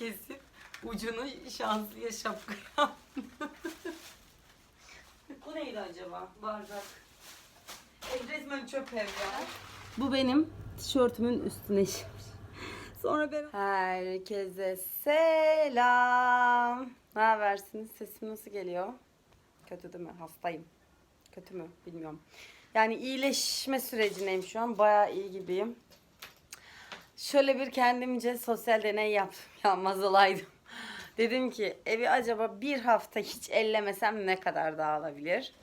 kesip ucunu şanslıya şapkaya Bu neydi acaba? Bardak. Ev resmen çöp ev ya. Bu benim tişörtümün üstüne. Sonra ben... Herkese selam. Ne habersiniz? Sesim nasıl geliyor? Kötü değil mi? Hastayım. Kötü mü? Bilmiyorum. Yani iyileşme sürecindeyim şu an. Bayağı iyi gibiyim. Şöyle bir kendimce sosyal deney yaptım. Yanmaz olaydım. Dedim ki evi acaba bir hafta hiç ellemesem ne kadar dağılabilir?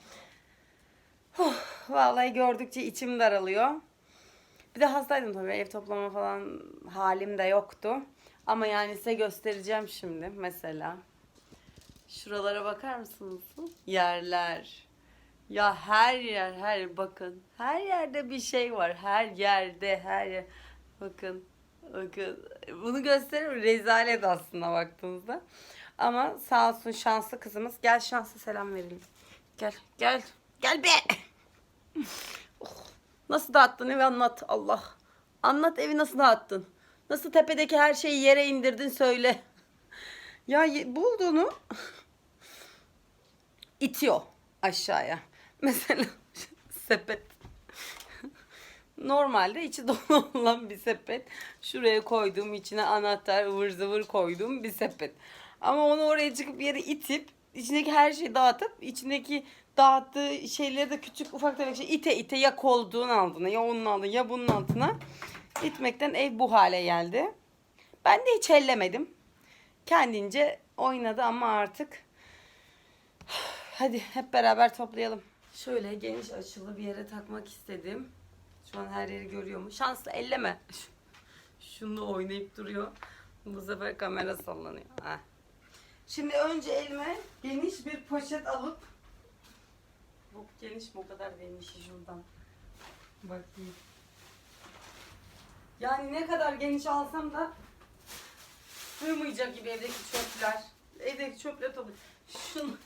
Huh, vallahi gördükçe içim daralıyor. Bir de hastaydım tabii ev toplama falan halim de yoktu. Ama yani size göstereceğim şimdi mesela. Şuralara bakar mısınız? Yerler. Ya her yer her bakın. Her yerde bir şey var. Her yerde her yer. Bakın. Bakın. Bunu gösteririm. Rezalet aslında baktığınızda. Ama sağ olsun şanslı kızımız. Gel şanslı selam verelim. Gel. Gel. Gel be. Oh, Nasıl dağıttın evi anlat Allah. Anlat evi nasıl dağıttın. Nasıl tepedeki her şeyi yere indirdin söyle. Ya bulduğunu itiyor aşağıya. Mesela sepet. Normalde içi dolu olan bir sepet. Şuraya koyduğum içine anahtar ıvır zıvır koyduğum bir sepet. Ama onu oraya çıkıp yere itip içindeki her şeyi dağıtıp içindeki dağıttığı şeyleri de küçük ufak tefek şey ite ite ya koltuğun altına ya onun altına ya bunun altına itmekten ev bu hale geldi. Ben de hiç ellemedim. Kendince oynadı ama artık Hadi hep beraber toplayalım. Şöyle geniş açılı bir yere takmak istedim. Şu an her yeri görüyor mu? Şanslı elleme. Şunu oynayıp duruyor. Bu sefer kamera sallanıyor. Heh. Şimdi önce elime geniş bir poşet alıp bu geniş mi o kadar geniş şuradan. Bakayım. Yani ne kadar geniş alsam da sığmayacak gibi evdeki çöpler. Evdeki çöpler toplu. Şunu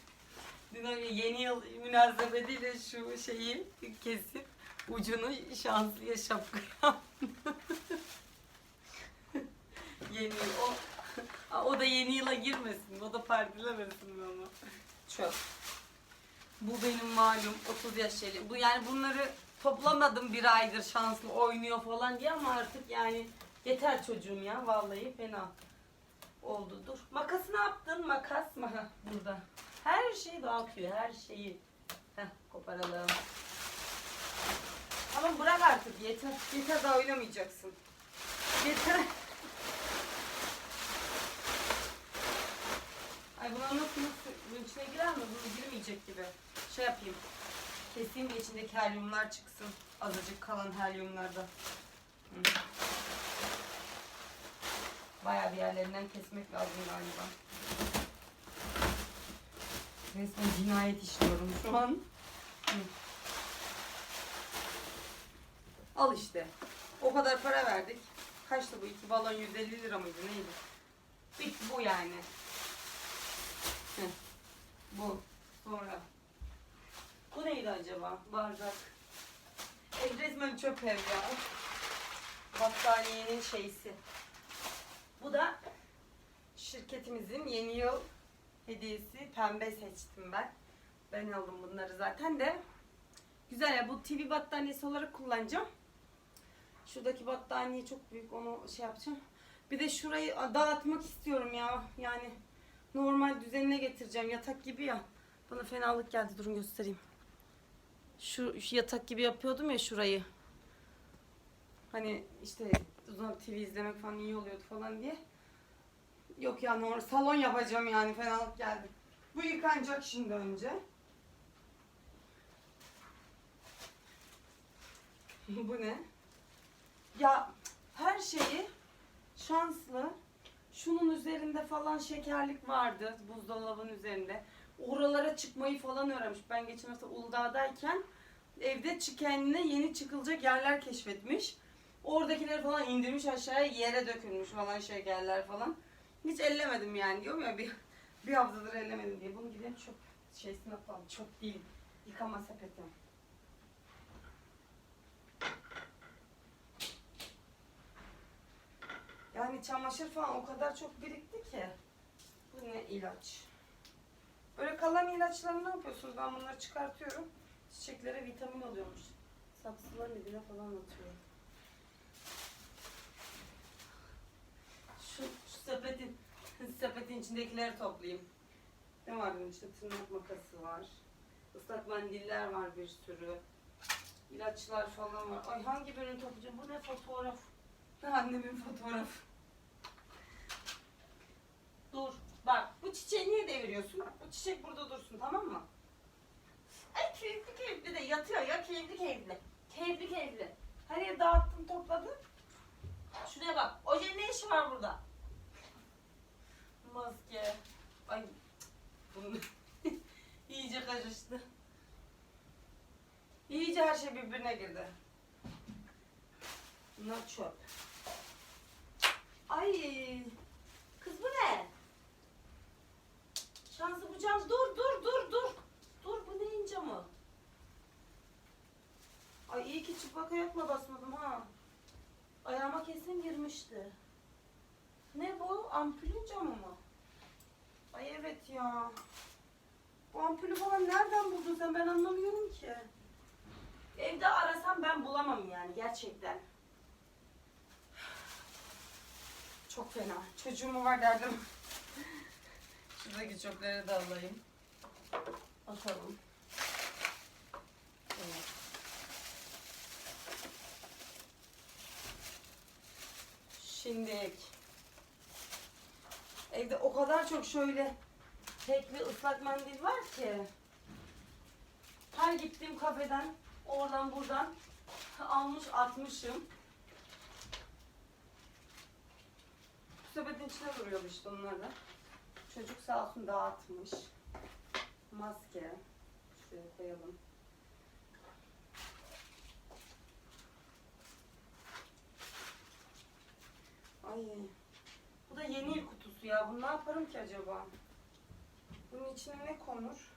Dün yeni yıl münasebetiyle şu şeyi kesip ucunu şanslıya şapkaya yeni o o da yeni yıla girmesin. O da partilemesin ama. Çöp. Bu benim malum 30 yaş şeyli. Bu yani bunları toplamadım bir aydır şanslı oynuyor falan diye ama artık yani yeter çocuğum ya vallahi fena oldu. Dur. Makası ne yaptın? Makas mı? Burada. Her şeyi dağıtıyor. Her şeyi. Heh, koparalım. Ama bırak artık. Yeter. Yeter daha oynamayacaksın. Yeter. Ay buna nasıl bunun içine girer mi? Bunu girmeyecek gibi. Şey yapayım. Keseyim de içindeki helyumlar çıksın. Azıcık kalan helyumlarda. Bayağı bir yerlerinden kesmek lazım galiba. Resmen cinayet işliyorum şu an. Hı. Al işte. O kadar para verdik. Kaçtı bu? iki balon 150 lira mıydı? Neydi? Bit bu yani. Heh. Bu. Sonra. Bu neydi acaba? Bardak. Ev resmen çöp ev ya. Battaniyenin şeysi. Bu da şirketimizin yeni yıl hediyesi. Pembe seçtim ben. Ben aldım bunları zaten de. Güzel ya bu TV battaniyesi olarak kullanacağım. Şuradaki battaniye çok büyük onu şey yapacağım. Bir de şurayı dağıtmak istiyorum ya. Yani normal düzenine getireceğim. Yatak gibi ya. Bana fenalık geldi. Durun göstereyim. Şu, şu yatak gibi yapıyordum ya şurayı. Hani işte uzun TV izlemek falan iyi oluyordu falan diye. Yok ya normal salon yapacağım yani fenalık geldi. Bu yıkanacak şimdi önce. Bu ne? Ya her şeyi şanslı. Şunun üzerinde falan şekerlik vardı buzdolabının üzerinde. Oralara çıkmayı falan öğrenmiş. Ben geçen hafta Uludağ'dayken evde kendine yeni çıkılacak yerler keşfetmiş. Oradakileri falan indirmiş aşağıya yere dökülmüş falan şekerler falan. Hiç ellemedim yani diyorum ya bir, bir haftadır ellemedim diye. Bunu gidelim çöp şeysine atalım. Çöp değil. Yıkama sepeti. Çamaşır falan o kadar çok birikti ki. Bu ne ilaç? Böyle kalan ilaçları ne yapıyorsunuz? Ben bunları çıkartıyorum. Çiçeklere vitamin oluyormuş. Saksıların dibine falan atıyorum. Şu, şu sepetin, sepetin içindekileri toplayayım. Ne var bunun işte tırnak makası var. Islak mendiller var bir sürü. İlaçlar falan var. Ay hangi birini toplayacağım? Bu ne fotoğraf? Annemin fotoğrafı. Dur. Bak bu çiçeği niye deviriyorsun? Bu çiçek burada dursun tamam mı? Ay keyifli keyifli de yatıyor ya keyifli keyifli. Keyifli keyifli. Her yeri dağıttım topladım. Şuraya bak. Ojenin ne işi var burada? Maske. Ay bunun iyice karıştı. İyice her şey birbirine girdi. Bunlar çöp. Ay kız bu ne? Cam. Dur dur dur dur. Dur bu neyin camı? Ay iyi ki çıplak ayakla basmadım ha. Ayağıma kesin girmişti. Ne bu? Ampulün camı mı? Ay evet ya. Bu ampulü falan nereden buldun sen? Ben anlamıyorum ki. Evde arasam ben bulamam yani gerçekten. Çok fena. Çocuğum var derdim. Şuradaki çöpleri de alayım. Atalım. Evet. Şimdi evde o kadar çok şöyle tekli ıslak mendil var ki her gittiğim kafeden oradan buradan almış atmışım. Sepetin içine duruyordu işte onlar da. Çocuk sağ olsun dağıtmış. Maske. Şuraya koyalım. Ay. Bu da yeni yıl kutusu ya. Bunu ne yaparım ki acaba? Bunun içine ne konur?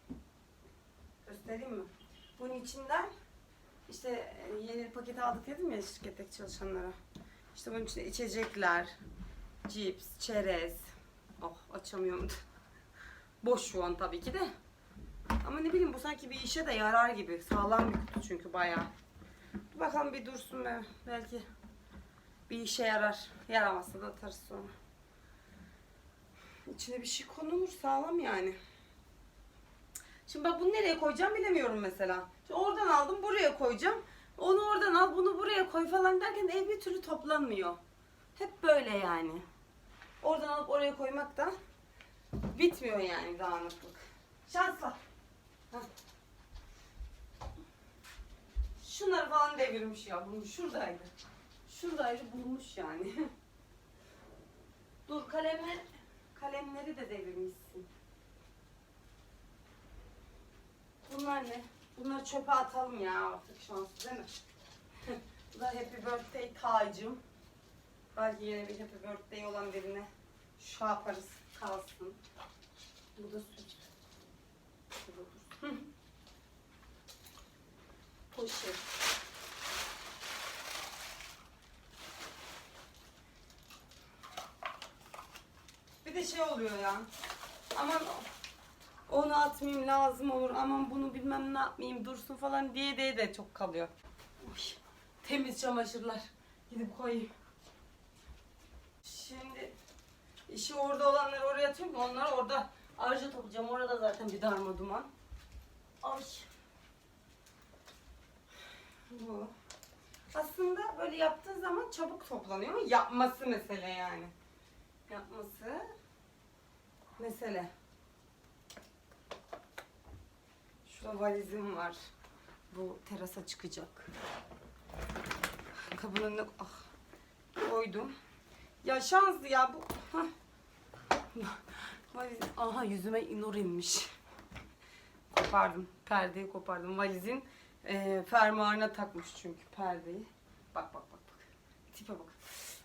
Göstereyim mi? Bunun içinden işte e, yeni paket aldık dedim ya şirketteki çalışanlara. İşte bunun içinde içecekler, cips, çerez. Oh açamıyorum. Boş şu an tabii ki de. Ama ne bileyim bu sanki bir işe de yarar gibi. Sağlam bir kutu çünkü bayağı. Bakalım bir dursun be. Belki bir işe yarar. Yaramazsa da atarız sonra. İçine bir şey konulur sağlam yani. Şimdi bak bunu nereye koyacağım bilemiyorum mesela. Şimdi oradan aldım buraya koyacağım. Onu oradan al bunu buraya koy falan derken ev bir türlü toplanmıyor. Hep böyle yani. Oradan alıp oraya koymak da bitmiyor yani dağınıklık. Şansla. Hah. Şunları falan devirmiş ya. Bunu şuradaydı. Şuradaydı bulmuş yani. Dur kalemler kalemleri de devirmişsin. Bunlar ne? Bunları çöpe atalım ya artık şanslı değil mi? Bu da Happy Birthday tacım. Belki yine bir Happy Birthday olan birine şu yaparız kalsın. Bu da süt. Poşet. Bir de şey oluyor ya. Aman onu atmayayım lazım olur. Aman bunu bilmem ne yapmayayım dursun falan diye diye de çok kalıyor. Uy, temiz çamaşırlar. Gidip koyayım. Şimdi işi orada olanları oraya atıyorum. Onlar orada ayrıca toplayacağım. Orada zaten bir darma duman. Ay. Bu. Aslında böyle yaptığın zaman çabuk toplanıyor yapması mesele yani. Yapması mesele. Şurada valizim var. Bu terasa çıkacak. Kabının önüne ah, koydum. Ya şanslı ya bu. Aha yüzüme nur inmiş. Kopardım. Perdeyi kopardım. Valizin e, fermuarına takmış çünkü perdeyi. Bak bak bak bak. Tipe bak.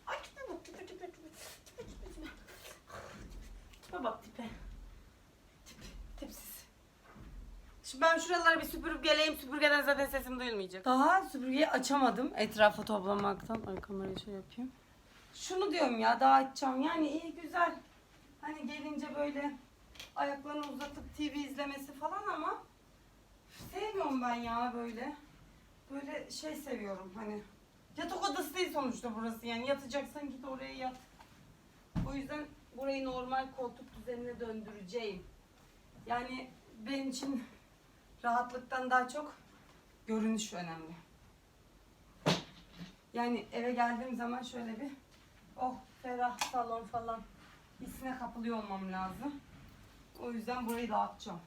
Ay tipe bak tipe tipe tipe. Tipe tipe tipe. Tipe bak tipe. Tipe. Tipsiz. Şimdi ben şuraları bir süpürüp geleyim. Süpürgeden zaten sesim duyulmayacak. Daha süpürgeyi açamadım etrafa toplamaktan. Ay kamerayı şey yapayım. Şunu diyorum ya dağıtacağım. Yani iyi güzel. Hani gelince böyle ayaklarını uzatıp TV izlemesi falan ama sevmiyorum ben ya böyle. Böyle şey seviyorum hani. Yatak odası değil sonuçta burası yani. Yatacaksan git oraya yat. O yüzden burayı normal koltuk düzenine döndüreceğim. Yani benim için rahatlıktan daha çok görünüş önemli. Yani eve geldiğim zaman şöyle bir oh ferah salon falan hissine kapılıyor olmam lazım. O yüzden burayı dağıtacağım.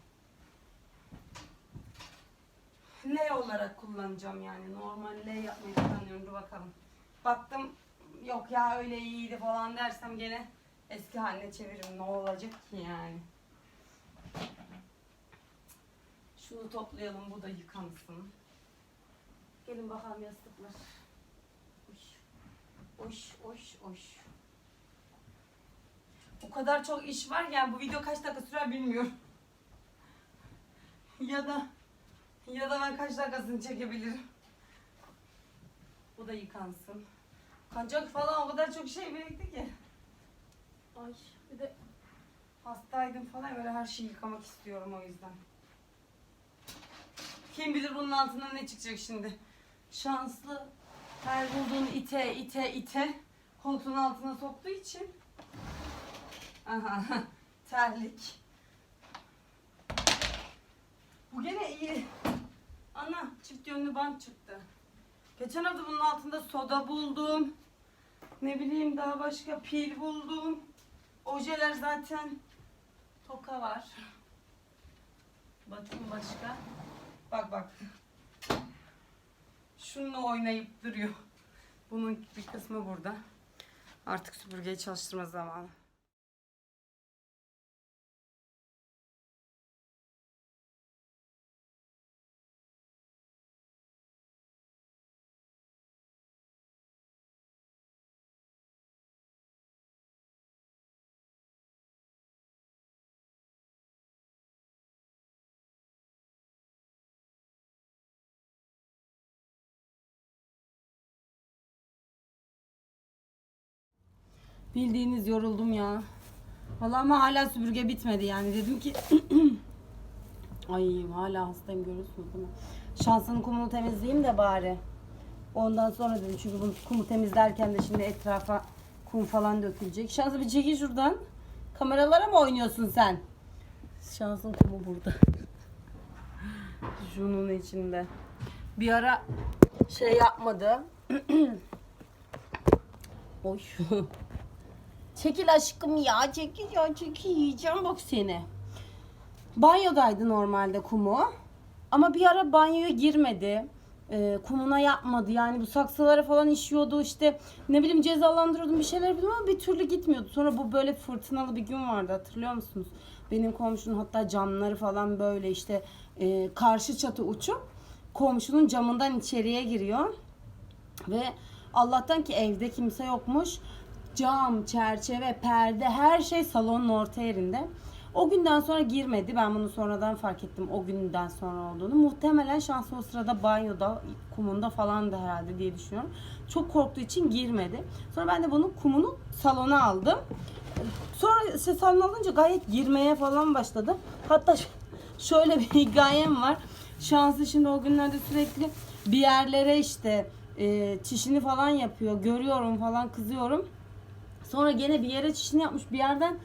L olarak kullanacağım yani. Normal L yapmayı planlıyorum. Dur bakalım. Baktım yok ya öyle iyiydi falan dersem gene eski haline çeviririm. Ne olacak ki yani. Şunu toplayalım. Bu da yıkansın. Gelin bakalım yastıklar. Oş. Oş, oş. O kadar çok iş var yani bu video kaç dakika sürer bilmiyorum. ya da ya da ben kaç dakikasını çekebilirim. Bu da yıkansın. Kancak falan o kadar çok şey birikti ki. Ay bir de hastaydım falan böyle her şeyi yıkamak istiyorum o yüzden. Kim bilir bunun altından ne çıkacak şimdi. Şanslı her bulduğunu ite ite ite koltuğun altına soktuğu için. Aha terlik. Bu gene iyi. Ana çift yönlü bant çıktı. Geçen hafta bunun altında soda buldum. Ne bileyim daha başka pil buldum. Ojeler zaten toka var. Bakayım başka. Bak bak. Şununla oynayıp duruyor. Bunun bir kısmı burada. Artık süpürgeyi çalıştırma zamanı. Bildiğiniz yoruldum ya. Vallahi ama hala süpürge bitmedi yani. Dedim ki Ay hala hastayım görüyorsunuz değil mi? Şansının kumunu temizleyeyim de bari. Ondan sonra dedim çünkü bunu kumu temizlerken de şimdi etrafa kum falan dökülecek. Şansı bir çekil şuradan. Kameralara mı oynuyorsun sen? Şansın kumu burada. Şunun içinde. Bir ara şey yapmadı. Oy. Çekil aşkım ya çekil ya çekil yiyeceğim bak seni. Banyodaydı normalde kumu. Ama bir ara banyoya girmedi. Ee, kumuna yapmadı. Yani bu saksılara falan işiyordu işte. Ne bileyim cezalandırıyordum bir şeyler bilmem ama bir türlü gitmiyordu. Sonra bu böyle fırtınalı bir gün vardı hatırlıyor musunuz? Benim komşunun hatta camları falan böyle işte e, karşı çatı uçup komşunun camından içeriye giriyor. Ve Allah'tan ki evde kimse yokmuş. Cam, çerçeve, perde her şey salonun orta yerinde. O günden sonra girmedi. Ben bunu sonradan fark ettim o günden sonra olduğunu. Muhtemelen şansı o sırada banyoda, kumunda falandı herhalde diye düşünüyorum. Çok korktuğu için girmedi. Sonra ben de bunun kumunu salona aldım. Sonra işte salona alınca gayet girmeye falan başladı. Hatta şöyle bir hikayem var. Şanslı şimdi o günlerde sürekli bir yerlere işte e, çişini falan yapıyor. Görüyorum falan kızıyorum. Sonra gene bir yere çişini yapmış. Bir yerden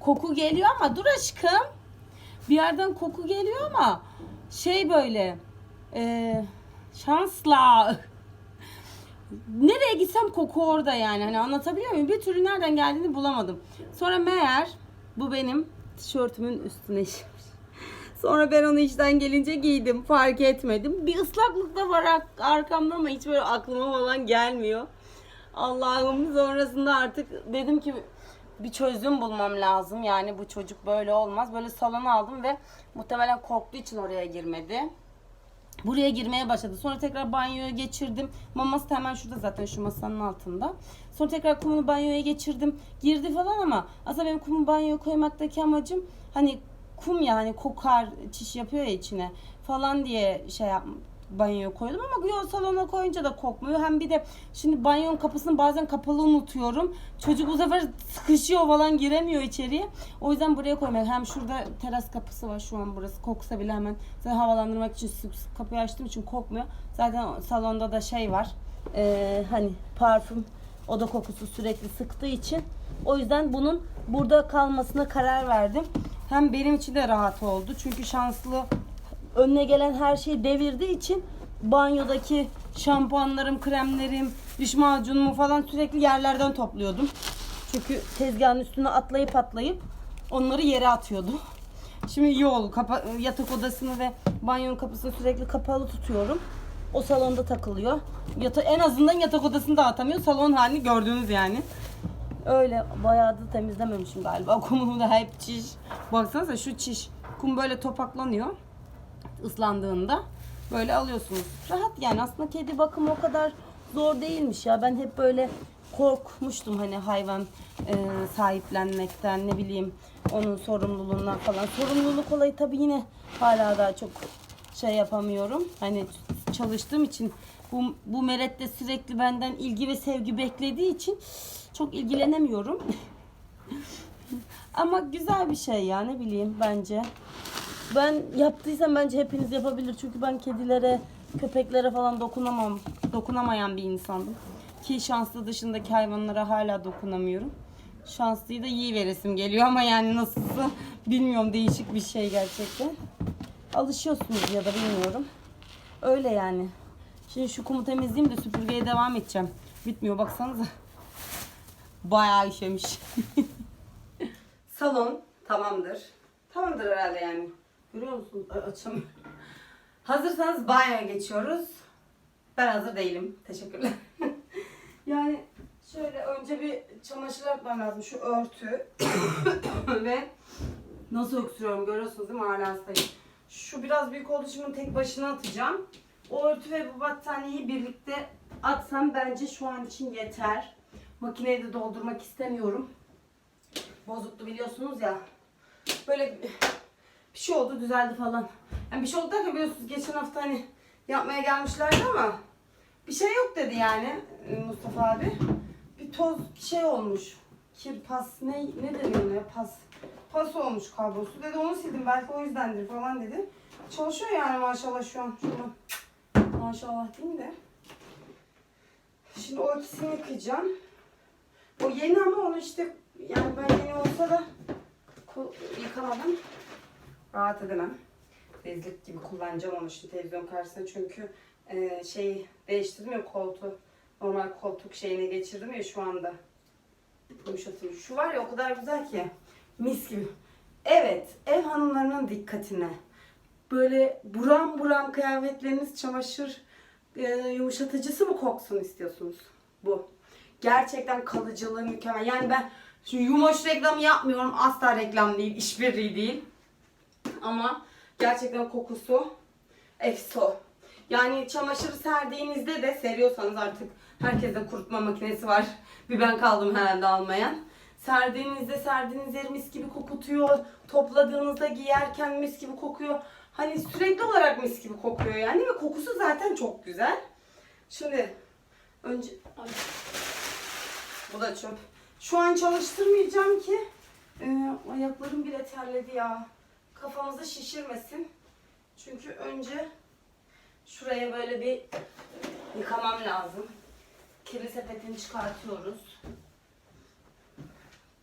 koku geliyor ama dur aşkım. Bir yerden koku geliyor ama şey böyle e, şansla nereye gitsem koku orada yani. Hani anlatabiliyor muyum? Bir türlü nereden geldiğini bulamadım. Sonra meğer bu benim tişörtümün üstüne. Sonra ben onu işten gelince giydim. Fark etmedim. Bir ıslaklık da var ar- arkamda ama hiç böyle aklıma falan gelmiyor. Allah'ım sonrasında artık dedim ki bir çözüm bulmam lazım. Yani bu çocuk böyle olmaz. Böyle salona aldım ve muhtemelen korktuğu için oraya girmedi. Buraya girmeye başladı. Sonra tekrar banyoya geçirdim. Maması da hemen şurada zaten şu masanın altında. Sonra tekrar kumunu banyoya geçirdim. Girdi falan ama aslında benim kumu banyoya koymaktaki amacım hani kum ya hani kokar çiş yapıyor ya içine falan diye şey yap banyoya koydum ama yo salona koyunca da kokmuyor. Hem bir de şimdi banyonun kapısını bazen kapalı unutuyorum. Çocuk bu sefer sıkışıyor falan giremiyor içeriye. O yüzden buraya koymak. Hem şurada teras kapısı var şu an burası. Koksa bile hemen zaten havalandırmak için sık sık kapıyı açtığım için kokmuyor. Zaten salonda da şey var. Ee, hani parfüm oda kokusu sürekli sıktığı için. O yüzden bunun burada kalmasına karar verdim. Hem benim için de rahat oldu. Çünkü şanslı önüne gelen her şeyi devirdiği için banyodaki şampuanlarım, kremlerim, diş macunumu falan sürekli yerlerden topluyordum. Çünkü tezgahın üstüne atlayıp atlayıp onları yere atıyordu. Şimdi iyi oldu. Kapa- yatak odasını ve banyonun kapısını sürekli kapalı tutuyorum. O salonda takılıyor. Yata en azından yatak odasını dağıtamıyor. Salon halini gördünüz yani. Öyle bayağı da temizlememişim galiba. Kumumu da hep çiş. Baksanıza şu çiş. Kum böyle topaklanıyor ıslandığında böyle alıyorsunuz. Rahat yani aslında kedi bakımı o kadar zor değilmiş ya. Ben hep böyle korkmuştum hani hayvan e, sahiplenmekten ne bileyim onun sorumluluğundan falan. Sorumluluk olayı tabii yine hala daha çok şey yapamıyorum. Hani çalıştığım için bu, bu meret de sürekli benden ilgi ve sevgi beklediği için çok ilgilenemiyorum. Ama güzel bir şey ya ne bileyim bence. Ben yaptıysam bence hepiniz yapabilir. Çünkü ben kedilere, köpeklere falan dokunamam, dokunamayan bir insandım. Ki şanslı dışındaki hayvanlara hala dokunamıyorum. Şanslıyı da iyi veresim geliyor ama yani nasılsa bilmiyorum değişik bir şey gerçekten. Alışıyorsunuz ya da bilmiyorum. Öyle yani. Şimdi şu kumu temizleyeyim de süpürgeye devam edeceğim. Bitmiyor baksanıza. Bayağı işemiş. Salon tamamdır. Tamamdır herhalde yani. Görüyor musunuz? A- Açamıyorum. Hazırsanız banyoya geçiyoruz. Ben hazır değilim. Teşekkürler. yani şöyle önce bir çamaşır yapmam lazım. Şu örtü ve nasıl öksürüyorum görüyorsunuz değil mi? Hala hastayım. Şu biraz büyük olduğu için bunu tek başına atacağım. O örtü ve bu battaniyeyi birlikte atsam bence şu an için yeter. Makineyi de doldurmak istemiyorum. Bozuktu biliyorsunuz ya. Böyle bir şey oldu düzeldi falan. Yani bir şey oldu derken biliyorsunuz geçen hafta hani yapmaya gelmişlerdi ama bir şey yok dedi yani e, Mustafa abi. Bir toz şey olmuş. Kir pas ne ne deniyor ya pas. Pas olmuş kablosu dedi onu sildim belki o yüzdendir falan dedi. Çalışıyor yani maşallah şu an. Şunu. Maşallah diyeyim de. Şimdi o ikisini yıkayacağım. O yeni ama onu işte yani ben yeni olsa da yıkamadım. Rahat edemem. Bezlik gibi kullanacağım onu şimdi televizyon karşısında çünkü e, şeyi değiştirdim ya koltuğu. Normal koltuk şeyine geçirdim ya şu anda. Yumuşatıyor. Şu var ya o kadar güzel ki. Mis gibi. Evet ev hanımlarının dikkatine. Böyle buram buram kıyafetleriniz çamaşır e, yumuşatıcısı mı koksun istiyorsunuz? Bu. Gerçekten kalıcılığı mükemmel. Yani ben şu yumoş reklamı yapmıyorum. Asla reklam değil, işbirliği değil. Ama gerçekten kokusu efso. Yani çamaşırı serdiğinizde de seriyorsanız artık herkeste kurutma makinesi var. Bir ben kaldım herhalde almayan. Serdiğinizde serdiğiniz yer mis gibi kokutuyor. Topladığınızda giyerken mis gibi kokuyor. Hani sürekli olarak mis gibi kokuyor yani ve kokusu zaten çok güzel. Şimdi önce Ay. bu da çöp. Şu an çalıştırmayacağım ki e, ayaklarım bile terledi ya. Kafamızı şişirmesin. Çünkü önce şuraya böyle bir yıkamam lazım. Kirli sepetini çıkartıyoruz.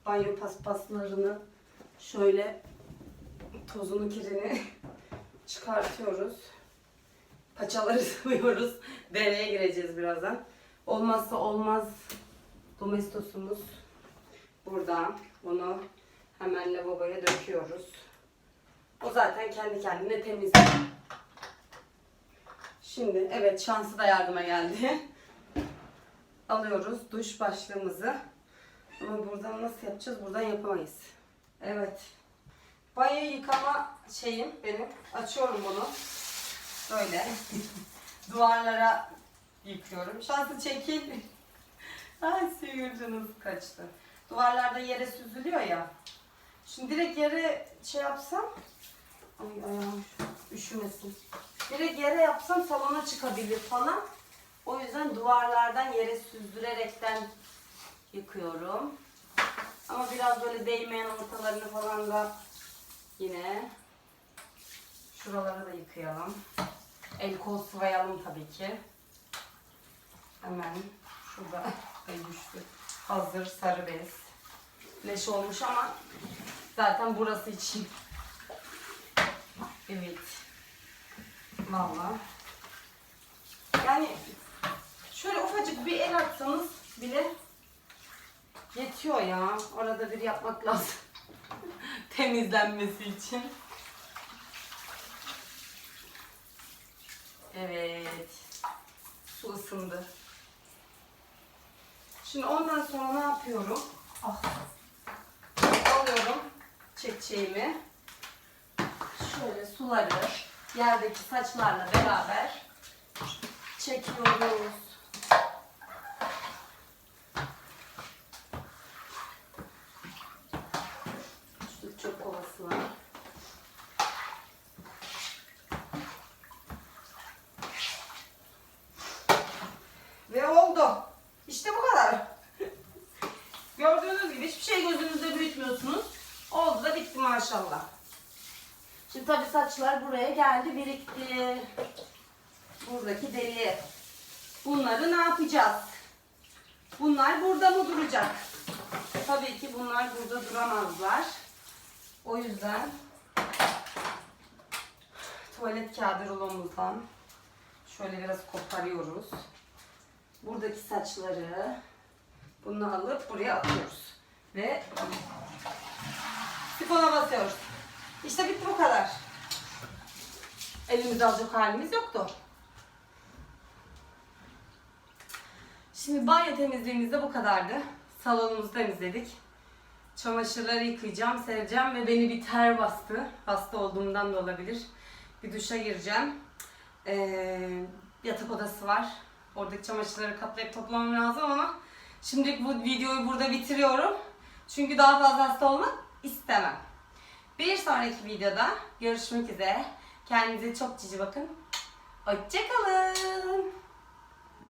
Banyo paspaslarını şöyle tozunu kirini çıkartıyoruz. Paçaları sıvıyoruz. Dereye gireceğiz birazdan. Olmazsa olmaz domestosumuz burada. Bunu hemen lavaboya döküyoruz. O zaten kendi kendine temizler. Şimdi evet şansı da yardıma geldi. Alıyoruz duş başlığımızı. Ama buradan nasıl yapacağız? Buradan yapamayız. Evet. Banyo yıkama şeyim benim. Açıyorum bunu. Böyle. Duvarlara yıkıyorum. Şansı çekil. Ay sıyırcınız kaçtı. Duvarlarda yere süzülüyor ya. Şimdi direkt yere şey yapsam Ay ayağım üşümesin. Direkt yere yapsam salona çıkabilir falan. O yüzden duvarlardan yere süzdürerekten yıkıyorum. Ama biraz böyle değmeyen ortalarını falan da yine şuraları da yıkayalım. El kol sıvayalım tabii ki. Hemen şurada ay düştü. Hazır sarı bez. Leş olmuş ama zaten burası için. Evet. Vallahi. Yani şöyle ufacık bir el atsanız bile yetiyor ya. Arada bir yapmak lazım. Temizlenmesi için. Evet. Su ısındı. Şimdi ondan sonra ne yapıyorum? Ah. Alıyorum çekçeğimi. Şöyle suları yerdeki saçlarla beraber çekiyoruz. Şu çöp kovası var. Ve oldu. İşte bu kadar. Gördüğünüz gibi hiçbir şey gözünüzde büyütmüyorsunuz. Oldu da bitti maşallah. Şimdi tabii saçlar buraya geldi birikti. Buradaki deliğe. Bunları ne yapacağız? Bunlar burada mı duracak? Tabii ki bunlar burada duramazlar. O yüzden tuvalet kağıdı rulomuzdan şöyle biraz koparıyoruz. Buradaki saçları bunu alıp buraya atıyoruz. Ve sifona basıyoruz. İşte bitti bu kadar. Elimizde alacak halimiz yoktu. Şimdi banyo temizliğimiz de bu kadardı. Salonumuzu temizledik. Çamaşırları yıkayacağım, sereceğim ve beni bir ter bastı. Hasta olduğumdan da olabilir. Bir duşa gireceğim. Ee, yatak odası var. Oradaki çamaşırları katlayıp toplamam lazım ama şimdilik bu videoyu burada bitiriyorum. Çünkü daha fazla hasta olmak istemem. Bir sonraki videoda görüşmek üzere. Kendinize çok cici bakın. Hoşçakalın.